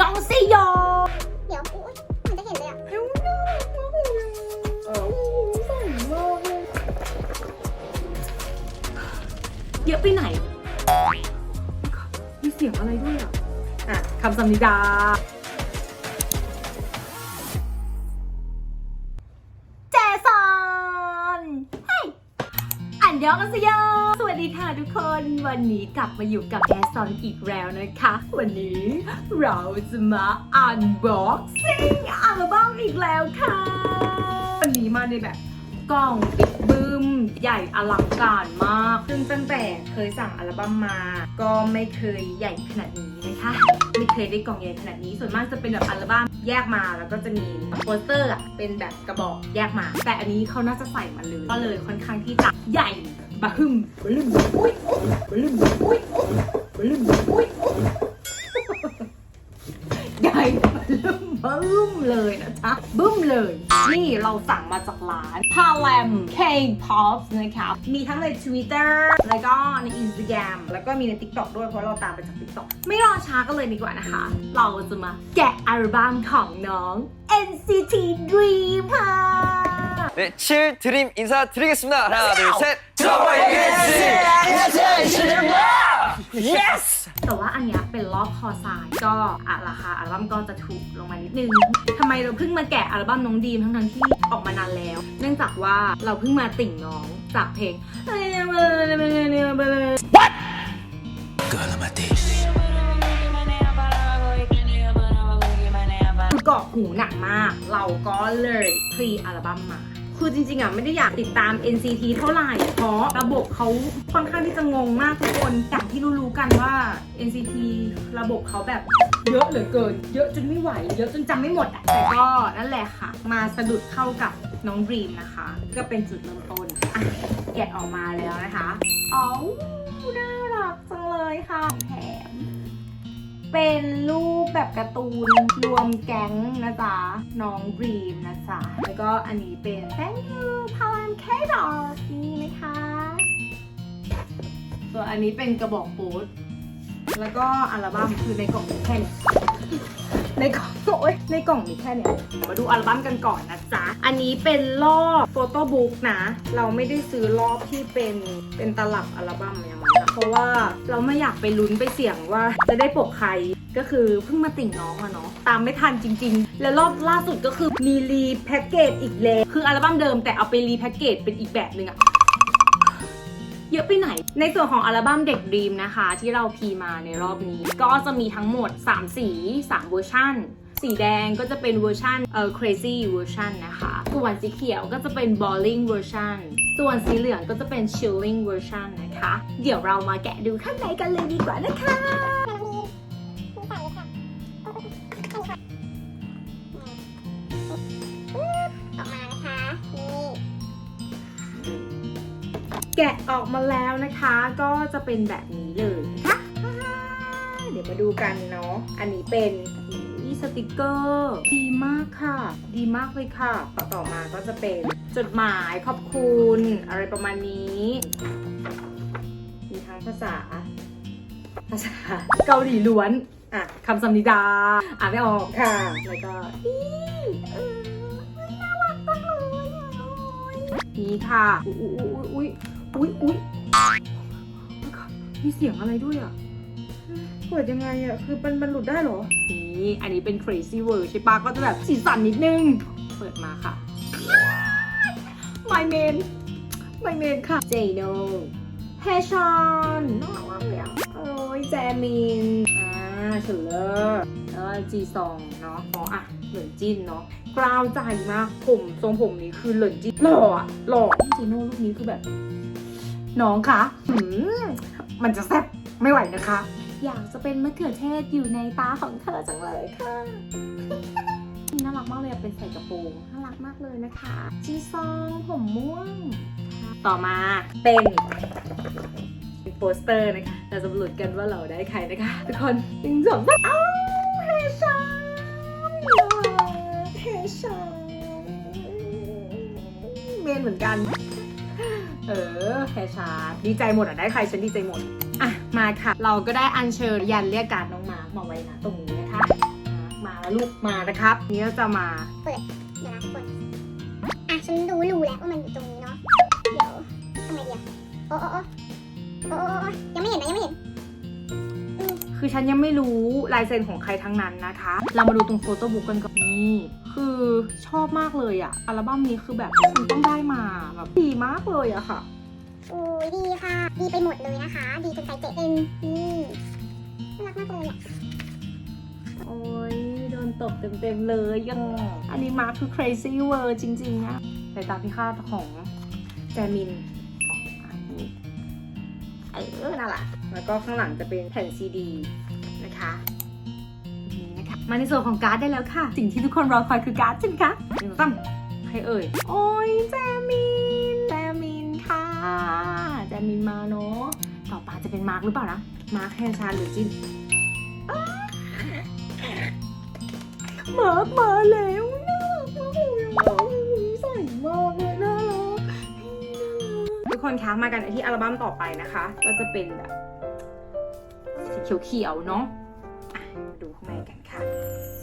ยองเซโยเดี๋ยวอุ๊ยมันจะเห็นเลยอะเยอะเออใส่มากเลยเยอะไปไหน มีเสียงอะไรด้วยอะ อะคำสัมนิดา ยองอาเซโยสวัสดีค่ะทุกคนวันนี้กลับมาอยู่กับแจซอนอีกแล้วนะคะ วันนี้เราจะมาอันบ็อกซิ่งอัลบั้มอีกแล้วค่ะ วันนี้มาในแบบกล่องบิ๊กบึ้ม ใหญ่อลังการมาก ซึ่งตั้งแต่เคยสั่งอัลบั้มมา ก็ไม่เคยใหญ่ขนาดนี้นะคะ ไม่เคยได้กล่องใหญ่ขนาดนี้ ส่วนมากจะเป็นแบบอัลบั้มแยกมาแล้วก็จะมีโปสเตอร์อะเป็นแบบกระบอกแยกมา แต่อันนี้เขาน่าจะใส่มาเลย ก็เลยค่อนข้างที่จะใหญ่ บะหึมบะลึมอุ้ยบะลึมอุ้ยบะลึมอุ้ยใหญ่บะลึมบึ้มเลยนะจ๊ะบึ้มเลย นี่เราสั่งมาจากร้าน p a l a m K-pop นะคะมีทั้งใน Twitter แล้วก็ใน Instagram แล้วก็มีใน TikTok ด้วยเพราะเราตามไปจาก TikTok ไม่รอช้ากันเลยดีกว่านะคะ เราจะมาแกะอัลบั้มของน้อง NCT Dream ค่ะ 네, 7 드림 인사드리겠습니다. 하나, 둘, 셋. 들어봐, 얘기했지! 안녕하세요, 예스! แต่ว่าอันเนี้ยเป็นรอบคอทรายก็อะราคาอัลบั้มก็จะถูกลงมานิดนึงทำไมเราเพิ่งมาแกะอัลบั้มน้องดีมทั้งๆที่ออกมานานแล้ว เนื่องจากว่าเราเพิ่งมาติ่งน้องจากเพลง คือเกาะหูหนักมาก เราก็เลยพรีอัลบั้มมา คือจริงๆอะไม่ได้อยากติดตาม NCT เท่าไหร่ เพราะระบบเขาค่อนข้างที่จะงงมากทุกคนอย่างที่รู้ๆกันว่า NCT ระบบเขาแบบเยอะเหลือเกิน เยอะจนไม่ไหว เยอะจนจำไม่หมดอะแต่ก็นั่นแหละค่ะ มาสะดุดเข้ากับน้องดรีมนะคะ ก็เป็นจุดเริ่มต้นอะแกะออกมาแล้วนะคะอ๋อน่ารักจังเลยค่ะ เป็นรูปแบบการ์ตูนรวมแก๊งนะจ๊ะน้องดรีมนะจ๊ะแล้วก็อันนี้เป็น thank you พาวมแคดอร์นี่นะคะส่วนอันนี้เป็นกระบอกโป๊ตแล้วก็อัลบั้มคือในกล่องมีแค่นี้ในกล่องโอ้ยในกล่องมีแค่เนี้ยมาดูอัลบั้มกันก่อนนะจ๊ะ อันนี้เป็นรอบโฟโต้บุ๊กนะ เราไม่ได้ซื้อรอบที่เป็นเป็นตลับอัลบั้มย่างนั้นอะเพ ราะว่าเราไม่อยากไปลุ้นไปเสี่ยงว่าจะได้ปกใครก็คือเพิ่งมาติ่งน้องอะเนาะตามไม่ทันจริง ๆ แล้วรอบล่าสุดก็คือมีรีแพ็กเกจอีกแล้วคืออัลบั้มเดิมแต่เอาไปรีแพ็กเกจเป็นอีกแบบหนึ่งอะเยอะไปไหน ในส่วนของอัลบั้มเด็กดีมนะคะ ที่เราพีมาในรอบนี้ ก็จะมีทั้งหมด 3 สี 3 เวอร์ชัน สีแดงก็จะเป็นเวอร์ชันเอ่อ crazy เวอร์ชันนะคะ ส่วนสีเขียวก็จะเป็น balling เวอร์ชันส่วนสีเหลืองก็จะเป็น chilling เวอร์ชันนะคะ เดี๋ยวเรามาแกะดูข้างในกันเลยดีกว่านะคะมันมีมีสั่นเลยค่ะโอ้โหสั่นค่ะออกมานะคะแกะออกมาแล้วนะคะ ก็จะเป็นแบบนี้เลยนะคะเดี๋ยวมาดูกันเนาะ อันนี้เป็น อีสติกเกอร์ ดีมากค่ะ ดีมากเลยค่ะ ต่อมาก็จะเป็นจดหมายขอบคุณอะไรประมาณนี้ มีทั้งภาษา ภาษาเกาหลีล้วน อะคำสำนิดา อ่านไม่ออกค่ะ แล้วก็อีเออน่ารักจังเลยอะนี่ค่ะ อุ้ยอุ้ยอุ้ยอุ้ยมีเสียงอะไรด้วยอะเปิดยังไงอะ คือมันมันหลุดได้เหรอ นี่ อันนี้เป็น crazy world ใช่ปะก็จะแบบสีสันนิดนึง เปิดมาค่ะ my main my main ค่ะ เจโนเฮชอนน่ารักมากเลยอะโอ้ยแจมิน อ่าเฉลเลอร์แล้วก็จีซองเนาะอ๋ออะเหลินจินเนาะกราวใจมากผมทรงผมนี้คือเหลินจินหล่ออะหล่อจีโน่ลูกนี้คือแบบ น้องคะมมันจะแซ่บไม่ไหวนะคะ อยากจะเป็นมะเขือเทศอยู่ในตาของเธอจังเลยค่ะนี่น่ารักมากเลยอะเป็นใส่กระโปรงน่ารักมากเลยนะคะจีซองผมม่วง ต่อมาเป็นโปสเตอร์นะคะ เราจะมาลุ้นกันว่าเราได้ใครนะคะ ทุกคนหนึ่งสองสามเอ้าเฮชอนเฮชอนเมนเหมือนกัน เออแฮชาร์ดีใจหมดอะ ได้ใครฉันดีใจหมด อะมาค่ะ เราก็ได้อัญเชิญยันเรียกการดน้องมาร์คมาไว้นะตรงนี้นะคะแล้วลูกมานะครับ นี่เราจะมาเปิดเดี๋ยวนะทุกคนอะฉันรู้รู้แล้วว่ามันอยู่ตรงนี้เนาะเดี๋ยวทำไงดีอะโอ้โอ้โอ้โอ้โอ้โอ้ยังไม่เห็นนะยังไม่เห็นคือฉันยังไม่รู้ลายเซ็นของใครทั้งนั้นนะคะ เรามาดูตรงโฟโต้บุ๊กกันก่อนนี่คือชอบมากเลยอะอัลบั้มนี้คือแบบฉันต้องได้มาแบบดีมากเลยอะค่ะ อุ้ยดีค่ะ ดีไปหมดเลยนะคะ ดีจนใจเจ็บเองนี่น่ารักมากเลยอะโอ้ยโดนตบเต็มๆเลยยังอันนี้มาคือ crazy world จริงๆนะสายตาพิฆาตของแจมินอันนี้เออน่ารักแล้วก็ข้างหลังจะเป็นแผ่นซีดีนะคะนี่นะคะ มาในส่วนของการ์ดได้แล้วค่ะ สิ่งที่ทุกคนรอคอยคือการ์ดใช่ไหมคะหนึ่งตั้มใครเอ่ย โอ้ยแจมิน เนาะ ต่อไปจะเป็นมาร์คหรือเปล่านะ มาร์คแฮชานหรือจินมาร์คมาแล้วน่ารักมากเลยอะใส่มากเลยน่ารักทุกคนคะมากันที่อัลบั้มต่อไปนะคะ ก็จะเป็นแบบสีเขียวๆเนาะอะมา ดูข้างในกันค่ะ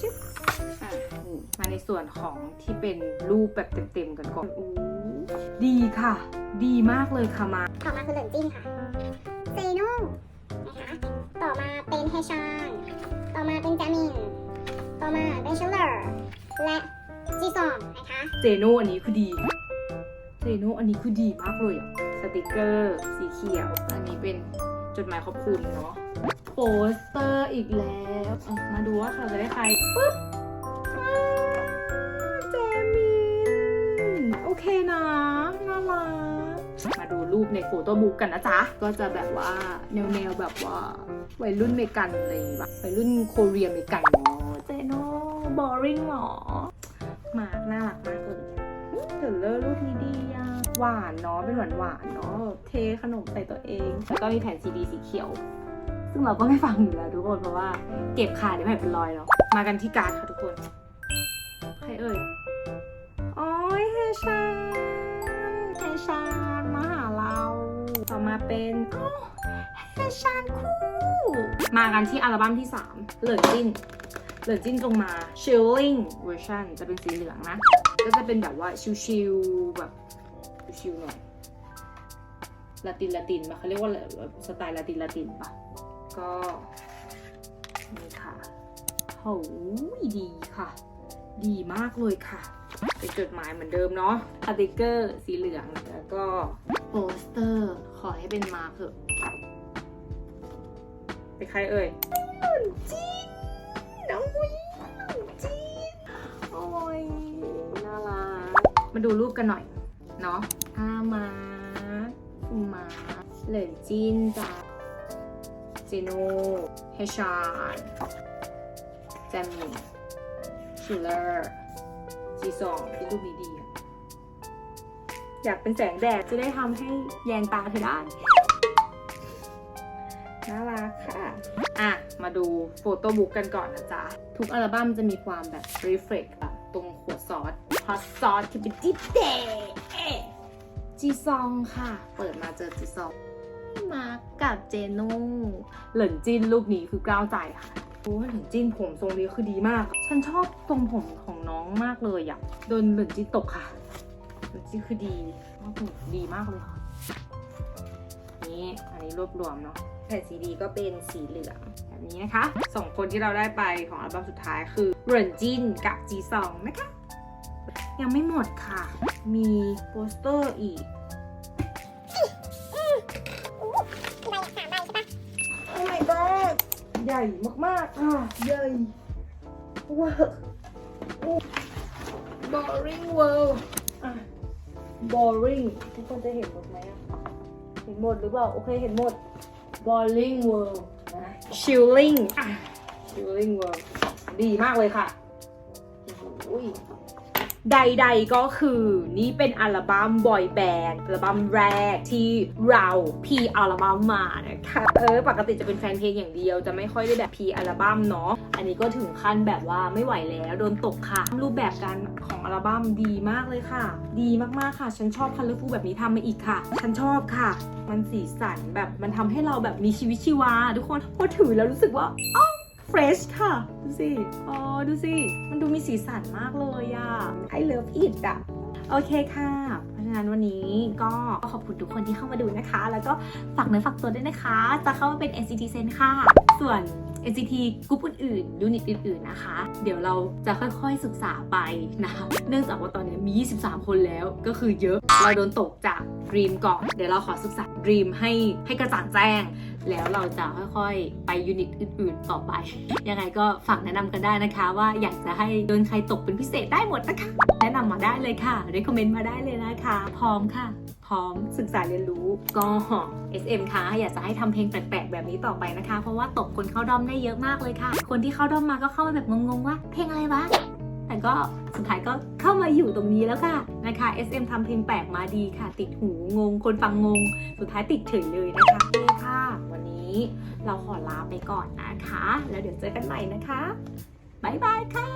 จึ๊บอะนี่มาในส่วนของที่เป็นรูปแบบเต็มๆกันก่อนอู้ดีค่ะ ดีมากเลยค่ะมา ต่อมาคือเหลินจิ้นค่ะ เซโน่นะคะ ต่อมาเป็นเฮชานต่อมาเป็นจามิน ต่อมาเป็นเชลเลอร์ และจีซองนะคะ เจโนอันนี้คือดี เจโนอันนี้คือดีมากเลยอะสติกเกอร์ สีเขียว อันนี้เป็น จดหมายขอบคุณเนาะโปสเตอร์อีกแล้วอะมาดูว่าเราจะได้ใครปึ๊บเจมินโอเคนะน่ารักมาดูรูปในโฟโต้บุ๊กกันนะจ๊ะ ก็จะแบบว่าแนวๆแบบว่าวัยรุ่นเมกันอะไรอย่างงี้ปะวัยรุ่นโคเรียเมกันเนาะเจโนบอริงหรอมาร์กน่ารักมากเลยเทรลเลอร์รูปนี้ หวานเนาะเป็นหวานหวานเนาะเทขนมใส่ตัวเองแล้วก็มีแผ่นซีดีสีเขียว ซึ่งเราก็ไม่ฟังอยู่แล้วทุกคนเพราะว่าเก็บขาเดี๋ยวแผ่นเป็นรอยแล้วมากันที่การ์ดค่ะทุกคนใครเอ่ยอ๋อเฮชานเฮชานมาหาเรา ต่อมาเป็นเฮชานคู่ มากันที่อัลบั้มที่ 3 เหลินจิ้นเหลินจิ้นจงมา chilling version จะเป็นสีเหลืองนะ ก็จะเป็นแบบว่าชิลๆแบบ ชิลๆหน่อยลาตินลาตินปะเขาเรียกว่าสไตล์ลาตินลาตินปะก็นี่ค่ะโหดีค่ะ ดีมากเลยค่ะ เป็นจดหมายเหมือนเดิมเนาะสติกเกอร์สีเหลืองแล้วก็โปสเตอร์ ขอให้เป็นมาร์คเถอะเป็นใครเอ่ยหนุนจีนน้องวิหนุนจีนโอ้ยน่ารักมาดูรูปกันหน่อย เนาะ อามามาเหลินจินจ้าเจโนเฮชานแจมินชิลเลอร์จีสองที่รูมีดีอะอยากเป็นแสงแดดจะได้ทำให้แยงตาเธอได้น่ารักค่ะ อะ มาดูโฟโต้บุ๊กกันก่อนนะจ๊ะ ทุกอัลบั้มจะมีความแบบ reflect แบบตรงขวดซอสฮอตซอสที่เป็นจิ๊บเด จีซองค่ะ เปิดมาเจอจีซอง มากับเจโน่เหลินจินรูปนี้คือกล้าวใจค่ะโอ้ยเหลินจินผมทรงนี้คือดีมาก ฉันชอบทรงผมของน้องมากเลยอะโดนเหลินจินตกค่ะเหลินจินคือดีดีมากเลยค่ะนี่อันนี้รวบรวมเนาะแผ่นซีดีก็เป็นสีเหลืองแบบนี้นะคะสองคนที่เราได้ไปของอัลบั้มสุดท้ายคือเรนจินกับจีซองนะคะ ยังไม่หมดค่ะ มีโปสเตอร์อีกใบสามใบใช่ปะโอ้ my god ใหญ่มากๆค่ะ ใหญ่เวอร์ boring world อะ boring ทุกคนจะเห็นหมดไหมอะ เห็นหมดหรือเปล่า โอเค เห็นหมด boring world นะ chilling อะ chilling world ดีมากเลยค่ะโอ้โห ใด ๆ ก็คือนี่เป็นอัลบั้มบอยแบนด์อัลบั้มแรกที่เราพีอัลบั้มมานะคะเออปกติจะเป็นแฟนเพลงอย่างเดียว จะไม่ค่อยได้แบบพีอัลบั้มเนาะอันนี้ก็ถึงขั้นแบบว่าไม่ไหวแล้วโดนตกค่ะ รูปแบบการของอัลบั้มดีมากเลยค่ะ ดีมากๆค่ะ ฉันชอบคัลเลอร์ฟูแบบนี้ทำมาอีกค่ะ ฉันชอบค่ะ มันสีสันแบบมันทำให้เราแบบมีชีวิตชีวา ทุกคนพอถือแล้วรู้สึกว่าอ้า fresh ค่ะ ดูสิอ๋อดูสิ มันดูมีสีสันมากเลยอะ I love it อะโอเคค่ะ เพราะฉะนั้นวันนี้ก็ขอบคุณทุกคนที่เข้ามาดูนะคะ แล้วก็ฝากเนื้อฝากตัวด้วยนะคะ จะเข้ามาเป็น NCT Sen ค่ะ ส่วน NCT กลุ่มอื่นๆ ยูนิตอื่นๆ นะคะ เดี๋ยวเราจะค่อยๆศึกษาไปนะคะ เนื่องจากว่าตอนนี้มี 23 คนแล้ว ก็คือเยอะ เราโดนตกจาก Dream ก่อน เดี๋ยวเราขอศึกษา Dream ให้ให้กระจ่างแจ้ง แล้วเราจะค่อยๆ ไปยูนิตอื่นๆ ต่อไป ยังไงก็ฝากแนะนำกันได้นะคะว่าอยากจะให้โดนใครตกเป็นพิเศษได้หมดนะคะ แนะนำมาได้เลยค่ะเรคคอมเมนต์มาได้เลยนะคะ พร้อมค่ะ พร้อมศึกษาเรียนรู้ก็ SM คะอยากจะให้ทำเพลงแปลกๆ แบบนี้ต่อไปนะคะ เพราะว่าตกคนเข้าด้อมได้เยอะมากเลยค่ะ คนที่เข้าด้อมมาก็เข้ามาแบบงงๆว่าเพลงอะไรวะแต่ก็สุดท้ายก็เข้ามาอยู่ตรงนี้แล้วค่ะนะคะ SM ทำเพลงแปลกมาดีค่ะ ติดหูงง คนฟังงง สุดท้ายติดเฉยเลยนะคะ นี้เราขอลาไปก่อนนะคะ แล้วเดี๋ยวเจอกันใหม่นะคะ บ๊ายบายค่ะ